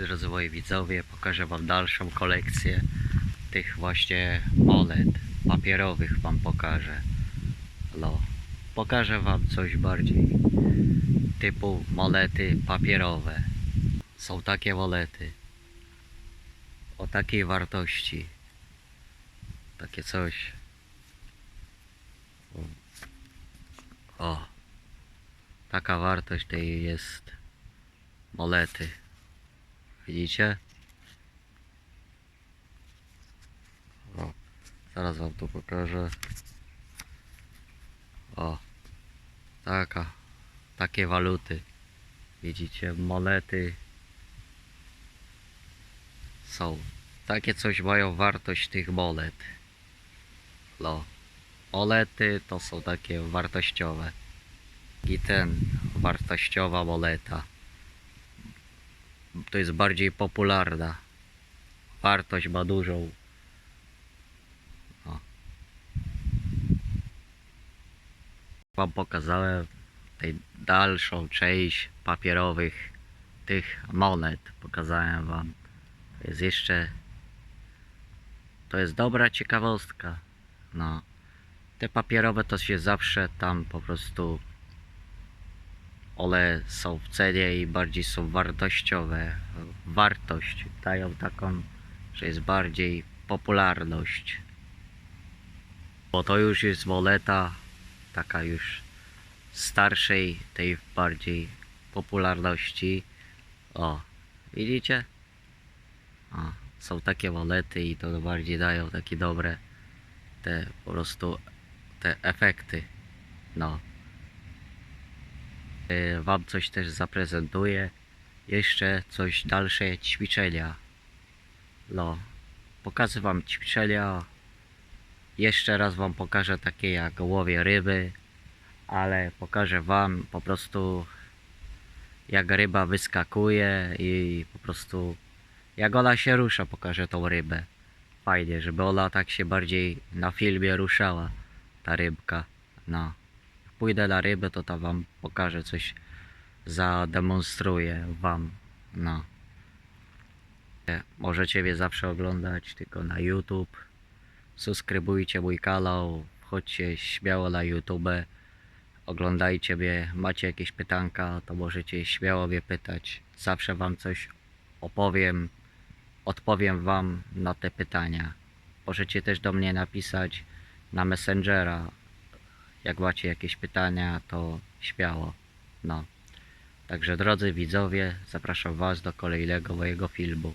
Witajcie drodzy moi widzowie, pokażę wam dalszą kolekcję tych właśnie monet papierowych wam pokażę. No, pokażę wam coś bardziej typu monety papierowe. Są takie monety o takiej wartości. Takie coś. O, taka wartość tej jest monety. Widzicie? O, zaraz wam tu pokażę. O, taka, takie waluty. Widzicie, monety są. Takie coś mają wartość tych monet. No, monety to są takie wartościowe. I ten, wartościowa moneta to jest bardziej popularna. Wartość ma dużą. O. Wam pokazałem tej dalszą część papierowych tych monet. Pokazałem wam. To jest jeszcze. To jest dobra ciekawostka. No. Te papierowe to się zawsze tam po prostu one są w cenie i bardziej są wartościowe. Wartość dają taką, że jest bardziej popularność. Bo to już jest moneta taka już starszej, tej bardziej popularności. O, widzicie? O, są takie monety i to bardziej dają takie dobre te po prostu te efekty. No. Y, Wam coś też zaprezentuję. Jeszcze coś dalsze ćwiczenia. No, pokażę Wam ćwiczenia. Jeszcze raz Wam pokażę takie jak łowię ryby, ale pokażę Wam po prostu jak ryba wyskakuje i po prostu jak ona się rusza, pokażę tą rybę. Fajnie, żeby ona tak się bardziej na filmie ruszała, ta rybka. No pójdę na rybę, to tam wam pokażę coś, zademonstruję wam, no. E, Możecie mnie zawsze oglądać tylko na YouTube. Subskrybujcie mój kanał, wchodźcie śmiało na YouTube. Oglądajcie mnie, macie jakieś pytanka, to możecie śmiało mnie pytać. Zawsze wam coś opowiem, odpowiem wam na te pytania. Możecie też do mnie napisać na Messengera jak macie jakieś pytania, to śmiało. No. Także drodzy widzowie, zapraszam Was do kolejnego mojego filmu.